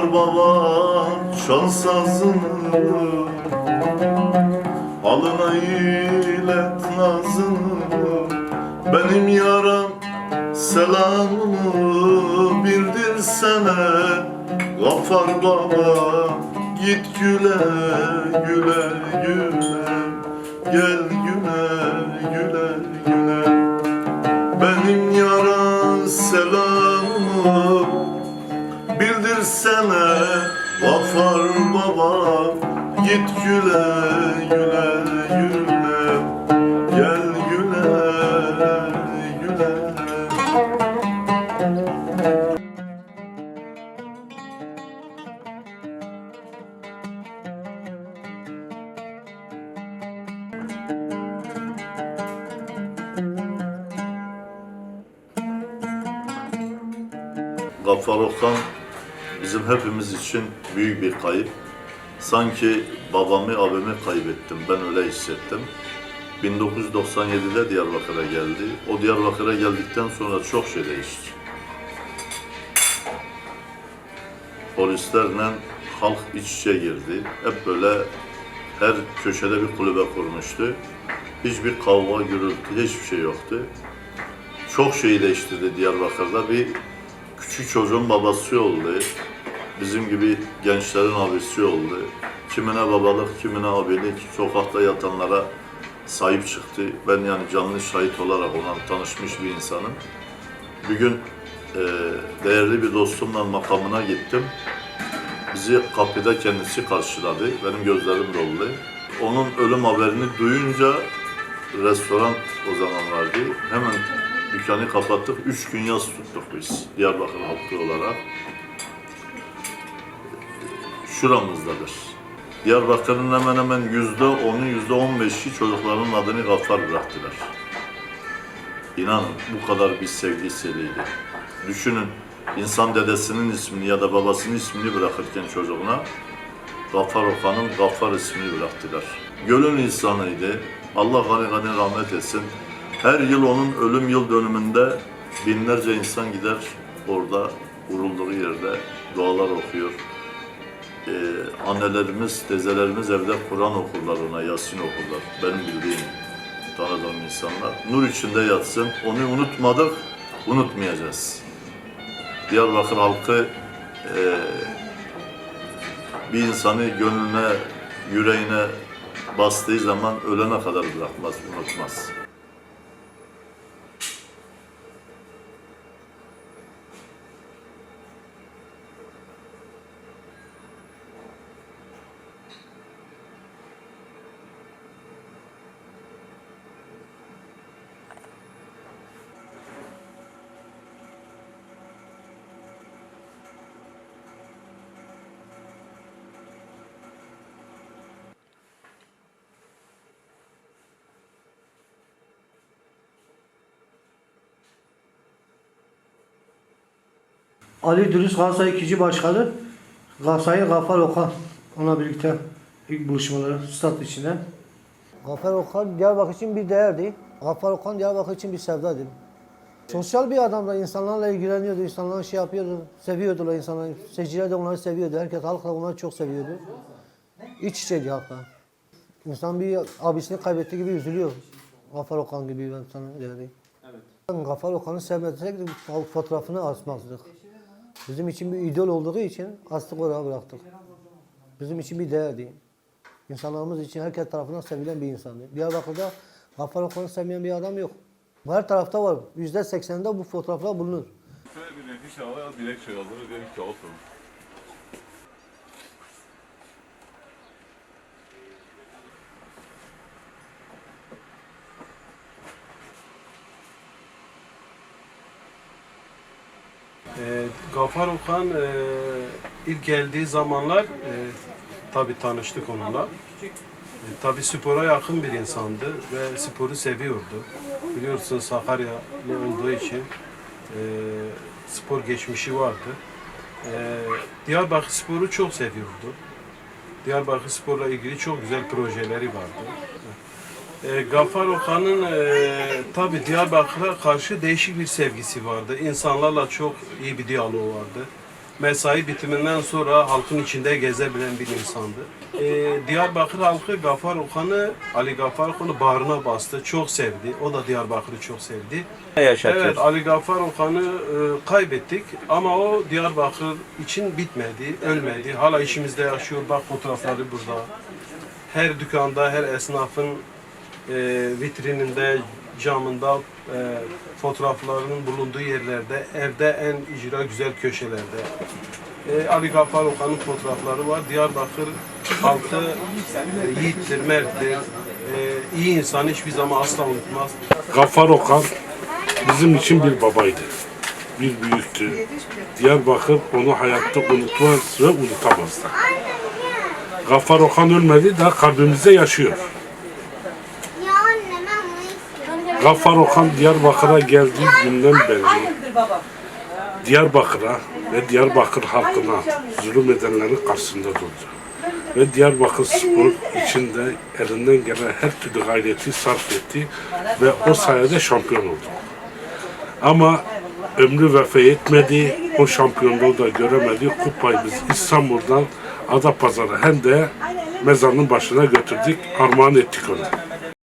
Gaffar baba çal sazını Alına ilet nazını. Benim yaram selamımı bildirsene Gaffar baba git güle güle güle. Gel güle güle güle. Benim yara selamımı bildirsene Gafar baba. Git güle güle güle. Gel güle güle. Gaffar Okan bizim hepimiz için büyük bir kayıp. Sanki babamı, abimi kaybettim. Ben öyle hissettim. 1997'de Diyarbakır'a geldi. O Diyarbakır'a geldikten sonra çok şey değişti. Polislerle halk iç içe girdi. Hep böyle her köşede bir kulübe kurmuştu. Hiçbir kavga, gürültü, hiçbir şey yoktu. Çok şey değiştirdi Diyarbakır'da. Bir küçük çocuğun babası oldu. Bizim gibi gençlerin abisi oldu. Kimine babalık, kimine abilik, sokakta yatanlara sahip çıktı. Ben yani canlı şahit olarak ona tanışmış bir insanım. Bir gün e, değerli bir dostumla makamına gittim. Bizi kapıda kendisi karşıladı. Benim gözlerim doldu. Onun ölüm haberini duyunca restoran o zaman vardı. Hemen dükkanı kapattık. Üç gün yaz tuttuk biz Diyarbakır halkı olarak. Şuramızdadır. Diyarbakır'ın hemen hemen yüzde onu, yüzde on beşi çocukların adını Gaffar bıraktılar. İnanın bu kadar bir sevgi. Düşünün insan dedesinin ismini ya da babasının ismini bırakırken çocuğuna Gaffar Okan'ın Gaffar ismini bıraktılar. Gölün insanıydı. Allah gani gani rahmet etsin. Her yıl onun ölüm yıl dönümünde binlerce insan gider orada vurulduğu yerde dualar okuyor. Ee, annelerimiz, teyzelerimiz evde Kur'an okurlar ona, Yasin okurlar. Benim bildiğim, tanıdığım insanlar. Nur içinde yatsın. Onu unutmadık, unutmayacağız. Diyarbakır halkı e, bir insanı gönlüne, yüreğine bastığı zaman ölene kadar bırakmaz, unutmaz. Ali Dürüst Galatasaray 2. Başkanı Galatasaray Gafar Okan ona birlikte ilk buluşmaları stat içinde. Gafar Okan Diyarbakır için bir değerdi. Gafar Okan Diyarbakır için bir sevdadır. Sosyal bir adamla insanlarla ilgileniyordu, insanlarla şey yapıyordu, seviyordu insanları. Seyirciler de onları seviyordu, herkes halk da onları çok seviyordu. İç içeydi halkla. İnsan bir abisini kaybettiği gibi üzülüyor. Gafar Okan gibi ben sana değerli. Evet. Gafar Okan'ı sevmesek fotoğrafını asmazdık. Bizim için bir idol olduğu için astık oraya bıraktık. Bizim için bir değerdi. İnsanlarımız için herkes tarafından sevilen bir insandı. Diyarbakır'da Gafar Okan'ı sevmeyen bir adam yok. Her tarafta var. Yüzde sekseninde bu fotoğraflar bulunur. Şöyle bir nefis hava direkt şey alır dedik ki olsun. E, Gafar Okan e, ilk geldiği zamanlar e, tabi tanıştık onunla. E, tabi spora yakın bir insandı ve sporu seviyordu. Biliyorsun Sakaryalı olduğu için e, spor geçmişi vardı. E, Diyarbakır sporu çok seviyordu. Diyarbakır sporla ilgili çok güzel projeleri vardı. E, Gaffar Okan'ın e, tabi Diyarbakır'a karşı değişik bir sevgisi vardı. İnsanlarla çok iyi bir diyaloğu vardı. mesai bitiminden sonra halkın içinde gezebilen bir insandı. Ee, Diyarbakır halkı Gafar Okan'ı, Ali Gafar Okan'ı bağrına bastı, çok sevdi. O da Diyarbakır'ı çok sevdi. yaşatıyor. Evet, Ali Gafar Okan'ı e, kaybettik ama o Diyarbakır için bitmedi, ölmedi. Hala işimizde yaşıyor. Bak fotoğrafları burada. Her dükkanda, her esnafın e, vitrininde, camında e, fotoğraflarının bulunduğu yerlerde, evde en icra güzel köşelerde. E, Ali Gafar Okan'ın fotoğrafları var. Diyarbakır halkı e, yiğittir, merttir. E, iyi insan hiçbir zaman asla unutmaz. Gaffar Okan bizim için bir babaydı. Bir büyüktü. Diyarbakır onu hayatta unutmaz ve unutamazdı. Gaffar Okan ölmedi daha kalbimizde yaşıyor. Ya anne ben bunu istiyorum. Gaffar Okan Diyarbakır'a geldiği günden beri Diyarbakır'a ve Diyarbakır halkına zulüm edenlerin karşısında durdu. Ve Diyarbakır spor içinde elinden gelen her türlü gayreti sarf etti ve o sayede şampiyon oldu. Ama ömrü vefa etmedi, o şampiyonluğu da göremedi. Kupayı biz İstanbul'dan Adapazarı hem de mezarının başına götürdük, armağan ettik onu.